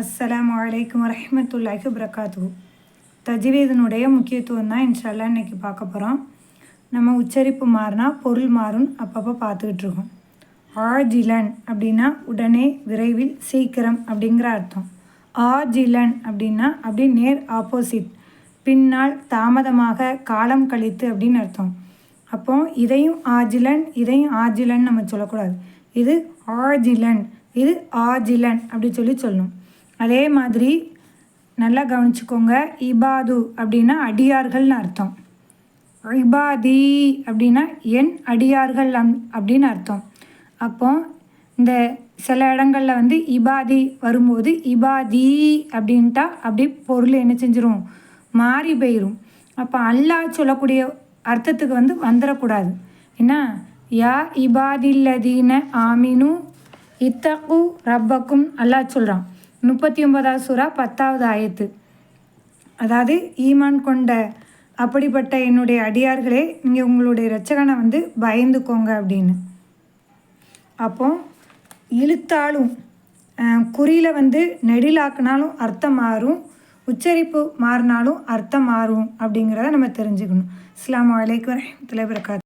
அஸ்ஸலாமு அலைக்கும் வரஹ்மத்துல்லாஹி வபரகாத்து தஜ்வீதனுடைய முக்கியத்துவம் தான் இன்ஷால்லா இன்னைக்கு பார்க்க போகிறோம் நம்ம உச்சரிப்பு மாறினா பொருள் மாறும் அப்பப்போ பார்த்துக்கிட்டு இருக்கோம். ஆஜிலன் அப்படின்னா உடனே விரைவில் சீக்கிரம் அப்படிங்கிற அர்த்தம். ஆஜிலன் அப்படின்னா அப்படி நேர் ஆப்போசிட் பின்னால் தாமதமாக காலம் கழித்து அப்படின்னு அர்த்தம். அப்போ இதையும் ஆஜிலன் இதையும் ஆஜிலன் நம்ம சொல்லக்கூடாது. இது ஆஜிலன் இது ஆஜிலன் அப்படி சொல்லி சொல்லணும். அதே மாதிரி நல்லா கவனிச்சுக்கோங்க இபாது அப்படின்னா அடியார்கள்னு அர்த்தம். இபாதி அப்படின்னா என் அடியார்கள் அம் அப்படின்னு அர்த்தம். அப்போ இந்த சில இடங்களில் வந்து இபாதி வரும்போது இபாதி அப்படின்ட்டா அப்படி பொருள் என்ன செஞ்சிரும்? மாறி போயிடும் அப்போ அல்லாஹ் சொல்லக்கூடிய அர்த்தத்துக்கு வந்து வந்துடக்கூடாது என்ன? யா இபாதில்லதீன ஆமினு இத்தகு ரப்பக்கும் அல்லாஹ் சொல்கிறான் முப்பத்தி ஒன்பதாவது சூறா பத்தாவது ஆயத்து. அதாவது ஈமான் கொண்ட அப்படிப்பட்ட என்னுடைய அடியார்களே நீங்கள் உங்களுடைய ரச்சகனை வந்து பயந்துக்கோங்க அப்படின்னு. அப்போ இழுத்தாலும் குறியில் வந்து நெடிலாக்குனாலும் அர்த்தம் மாறும் உச்சரிப்பு மாறினாலும் அர்த்தம் மாறும் அப்படிங்கிறத நம்ம தெரிஞ்சுக்கணும். இஸ்லாம் வலைக்கு வரமத்துல வரகாத்து